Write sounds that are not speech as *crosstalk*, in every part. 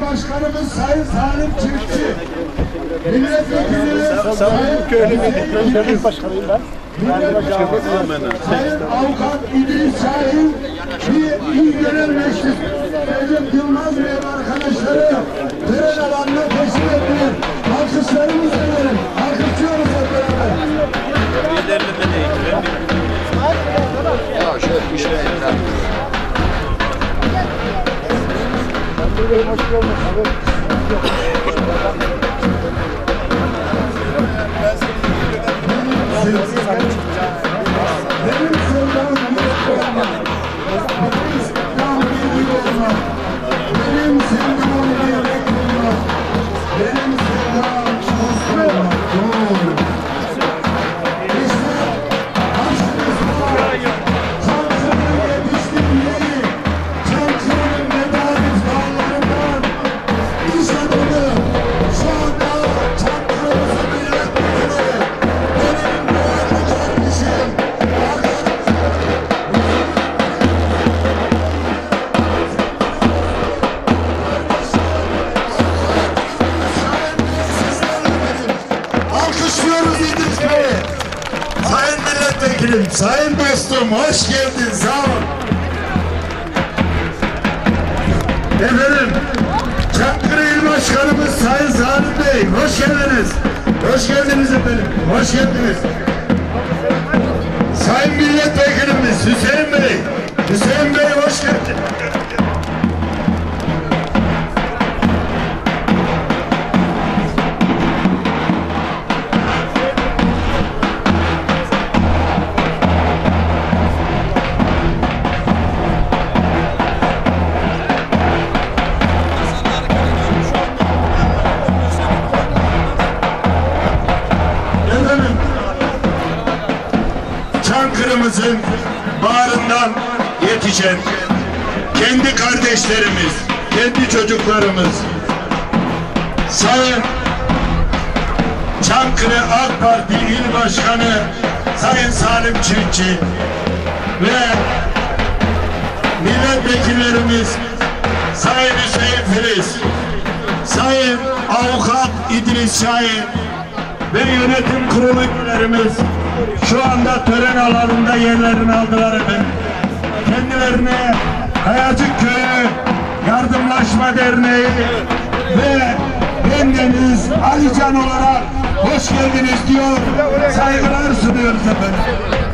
Başkanımız Sayın Salim Çiftçi, Milletvekilimiz Sayın Devlet başkanıyım ben. Sayın Avukat İdris Şahin, bir il genel meclis Recep Yılmaz Bey arkadaşları tören alanına teşrif ettiler. Alkışlarımızla verin. Alkışlıyoruz Benim dostum hoş geldin sağ ol. Efendim, Çankırı İl Başkanımız Sayın Salim Bey, hoş geldiniz. Hoş geldiniz efendim, hoş geldiniz. Sayın Milletvekilimiz Hüseyin Bey, Hüseyin Bey hoş geldin. Çankırı'mızın bağrından yetişen kendi kardeşlerimiz, kendi çocuklarımız, Sayın Çankırı AK Parti İl Başkanı Sayın Salim Çiftçi ve milletvekillerimiz Sayın Hüseyin Filiz, Sayın Avukat İdris Şahin, ve yönetim kurulu üyelerimiz şu anda tören alanında yerlerini aldılar efendim. Kendilerine Kayacık Köyü Yardımlaşma Derneği ve bendeniz Alican olarak hoş geldiniz diyor. Saygılar sunuyoruz efendim.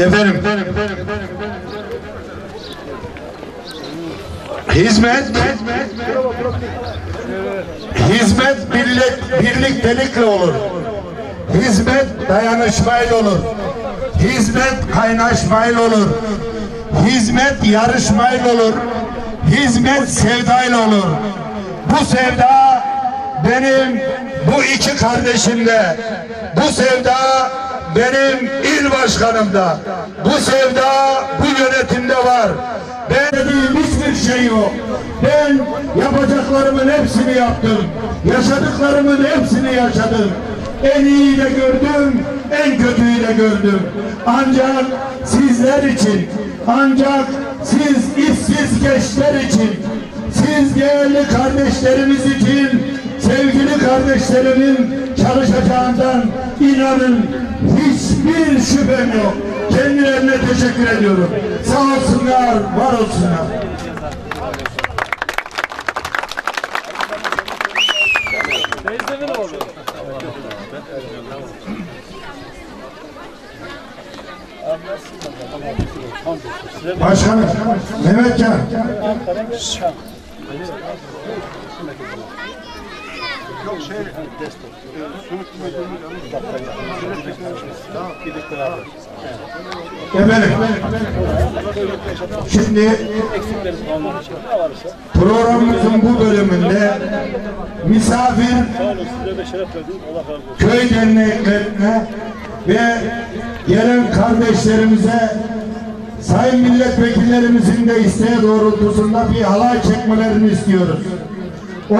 Efendim. Hizmet Hizmet birlik, birliktelikle olur. Hizmet dayanışmayla olur. Hizmet kaynaşmayla olur. Hizmet yarışmayla olur. Hizmet sevdayla olur. Bu sevda benim bu iki kardeşimde. Bu sevda benim il başkanımda. Bu sevda bu yönetimde var. Ben dediğim hiçbir şey yok. Ben yapacaklarımın hepsini yaptım. Yaşadıklarımın hepsini yaşadım. En iyiyi de gördüm, en kötüyü de gördüm. Ancak sizler için, ancak siz işsiz gençler için, siz değerli kardeşlerimiz için, sevgili kardeşlerimin çalışacağından inanın hiçbir şüphem yok. Kendilerine teşekkür ediyorum. Sağ olsunlar, var olsunlar. Başkanım, Mehmetcan. Yok şey, destek. Sürüklü beraber. Efendim, şimdi programımızın bu bölümünde misafir köy derneklerine ve gelen kardeşlerimize sayın milletvekillerimizin de isteği doğrultusunda bir halay çekmelerini istiyoruz. O-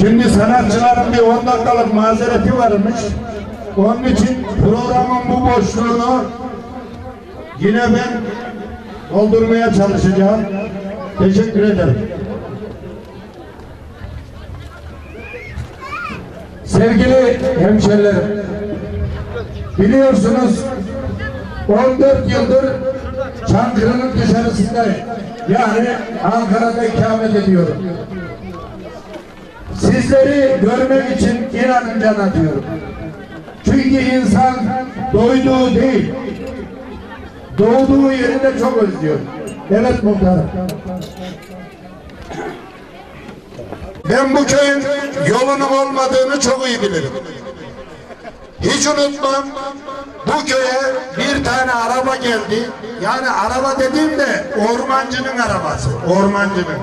Şimdi sanatçıların bir 10 dakikalık mazereti varmış. Onun için programın bu boşluğunu yine ben doldurmaya çalışacağım. Teşekkür ederim. Sevgili hemşerilerim, biliyorsunuz 14 yıldır Çankırı'nın dışarısındayım. Yani Ankara'da ikamet ediyorum. Sizleri görmek için inanın can atıyorum. Çünkü insan doyduğu değil, doğduğu yeri de çok özlüyor. Evet muhtarım. Ben bu köyün yolunun olmadığını çok iyi bilirim. Hiç unutmam. Bu köye bir tane araba geldi. Yani araba dediğimde ormancının arabası. Ormancının.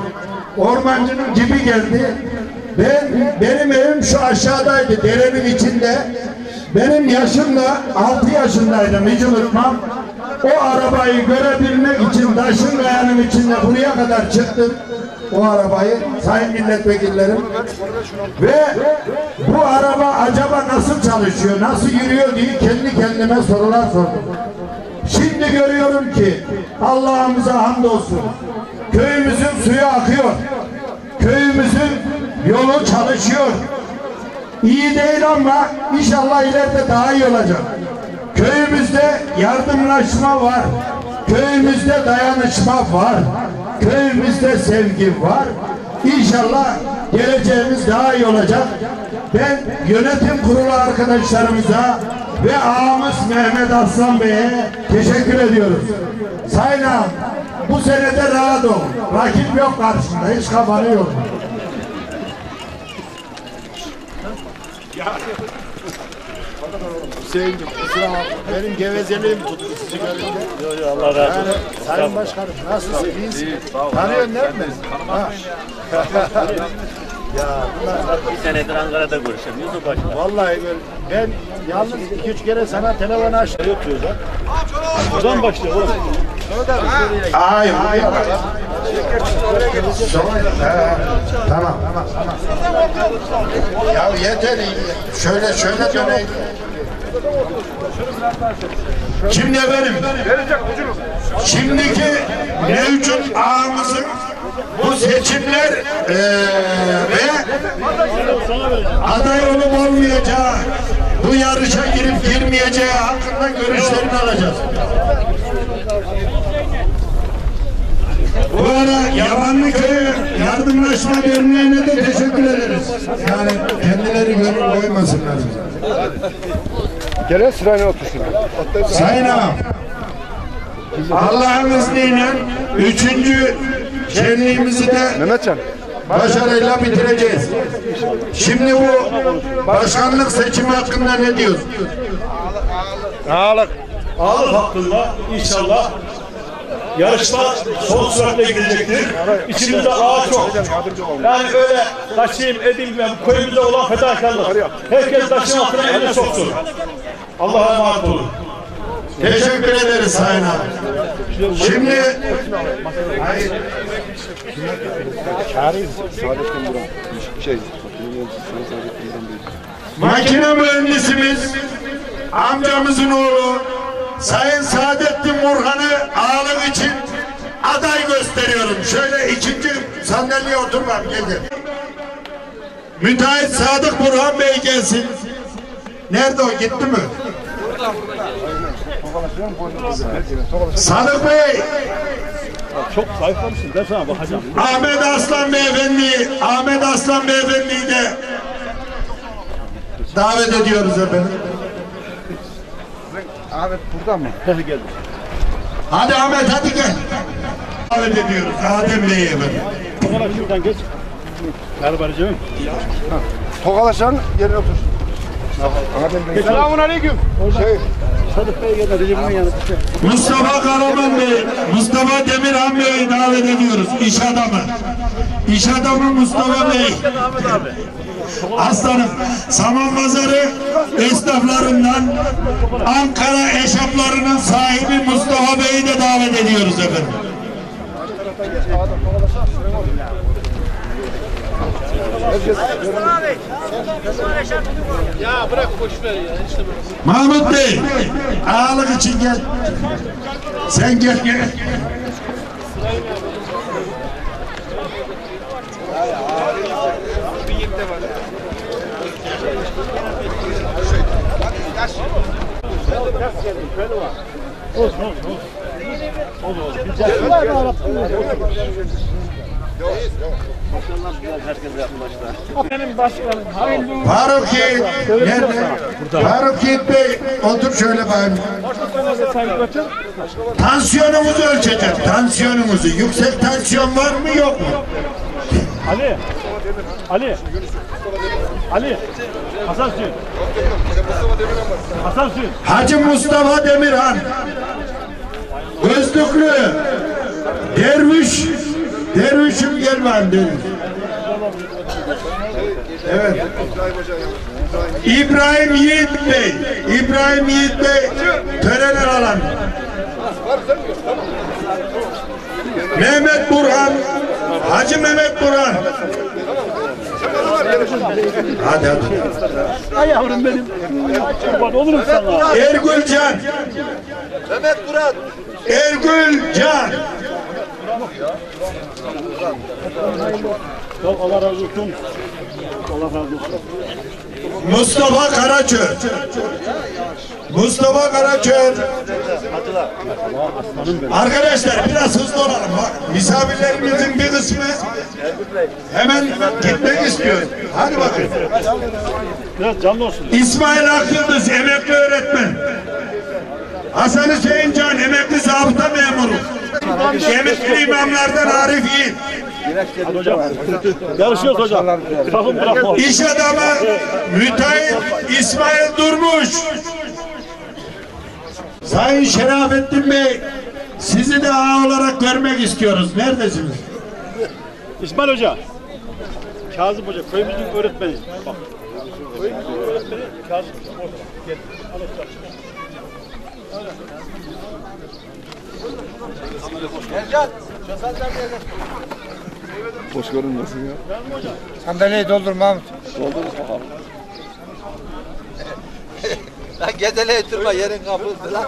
Ormancının gibi geldi. Ben, benim evim şu aşağıdaydı. Derenin içinde. Benim yaşımda 6 yaşındaydım. Hiç unutmam. O arabayı görebilmek için taşın kayanın içinde buraya kadar çıktım. O arabayı sayın milletvekillerim ve bu araba acaba nasıl çalışıyor, nasıl yürüyor diye kendi kendime sorular sordum. Şimdi görüyorum ki Allah'ımıza hamdolsun. Köyümüzün suyu akıyor. Köyümüzün yolu çalışıyor. İyi değil ama inşallah ileride daha iyi olacak. Köyümüzde yardımlaşma var. Köyümüzde dayanışma var. Köyümüzde sevgi var. İnşallah geleceğimiz daha iyi olacak. Ben yönetim kurulu arkadaşlarımıza ve ağamız Mehmet Aslan Bey'e teşekkür ediyoruz. Sayın ağam, bu senede rahat ol. Rakip yok karşında, hiç kafanı yok. Hüseyin'cim kusura bakma. Benim gevezeliğim tuttu sizi görünce. Yok yok Allah razı Yani olsun. Sayın Başkanım nasılsın? İyisin. Tanıyorsun değil mi? Ha. *laughs* ya bunlar Bir senedir Ankara'da görüşelim. Yusuf Başkan. vallahi böyle ben yalnız iki üç kere sana telefon açtım. Yapıyoruz ha. Buradan başlıyor oğlum. Hayır, hayır. Tamam, tamam, tamam. Ya yeter. Şöyle şöyle döneyim. Şimdi efendim, şimdiki mevcut ağamızın bu seçimler eee, ve aday olup olmayacağı, bu yarışa girip girmeyeceği hakkında görüşlerini alacağız. Bu ara Yabanlı Köyü Yardımlaşma Derneği'ne de teşekkür ederiz. Yani kendileri gönül koymasınlar. Gelen sırayla otursun. Sayın Ağam, Allah'ın izniyle üçüncü şenliğimizi de Mehmetcan. başarıyla bitireceğiz. Şimdi bu başkanlık seçimi hakkında ne diyorsun? Ağalık. Ağlık hakkında inşallah yarışma son süratle gidecektir. İçimizde ağa çok. Yani öyle taşıyayım ben köyümüzde olan fedakarlık. Herkes taşın eline soksun. Allah'a emanet olun. Teşekkür ederiz Sayın Ağam. Şimdi Hayır. Makine mühendisimiz amcamızın oğlu Sayın Saadettin Murhan'ı ağalık için aday gösteriyorum. Şöyle ikinci sandalyeye otur bak gel gel. Müteahhit Sadık Burhan Bey gelsin. Nerede o gitti mi? Sadık Bey, Çok zayıflamışsın. Ben sana bakacağım. Ahmet Aslan Beyefendi, Ahmet Aslan Beyefendi'yi de davet ediyoruz efendim. Ahmet burada mı? Geldim. Hadi Ahmet hadi gel. davet ediyoruz. Adem Bey'i efendim. Bakalım şuradan geç. Merhaba Recep'im. Tokalaşan yerine otur. Selamun aleyküm. Şey, Sadık Bey geldi Recep'imin yanına. Mustafa Karaman Bey, Mustafa Demirhan Bey'i davet ediyoruz. İş adamı. İş adamı Mustafa Bey. Aslanım, Saman Pazarı esnaflarından Ankara eşaplarının sahibi Mustafa Bey'i de davet ediyoruz efendim. Mahmut Bey, ağalık için gel. Sen gel gel. Olsun olsun olsun. Olur olur. Güzel. Bey, otur şöyle bakayım. Tansiyonumuzu ölçeceğiz, tansiyonumuzu. Yüksek tansiyon var mı yok mu? Ali. Ali. Ali. Hasan Suyun. Hasan Suyun. Hacı Mustafa Demirhan, gözlüklü, derviş, dervişim gel ben derviş. Evet. İbrahim Yiğit Bey, İbrahim Yiğit Bey töreler alan. Mehmet Burhan, Hacı Mehmet Burhan. Hadi hadi. Ay yavrum benim. Kurban olurum sana. Ergül Can. Mehmet Murat. Ergül Can. Allah razı olsun. Allah razı olsun. Mustafa Karaçör. Mustafa Karaçör. Arkadaşlar biraz hızlı olalım. Bak, misafirlerimizin bir kısmı hemen gitmek istiyor. Hadi bakın. Biraz canlı olsun. İsmail Akyıldız emekli öğretmen. Hasan Hüseyin Can emekli zabıta memuru. Emekli imamlardan Arif Yiğit. Hocam. Yarışıyoruz hocam. Takım bırakma. İş adamı müteahhit İsmail Durmuş. Sayın Şerafettin Bey, sizi de ağa olarak görmek istiyoruz. Neredesiniz? İsmail Hoca. Kazım Hoca köyümüzün öğretmeni. Bak. Köyümüzün öğretmeni Kazım. Orada. Gel. Al hocam. Boş görünmesin ya. Sandalyeyi doldur Mahmut. Lan gezele oturma yerin kapıldı lan.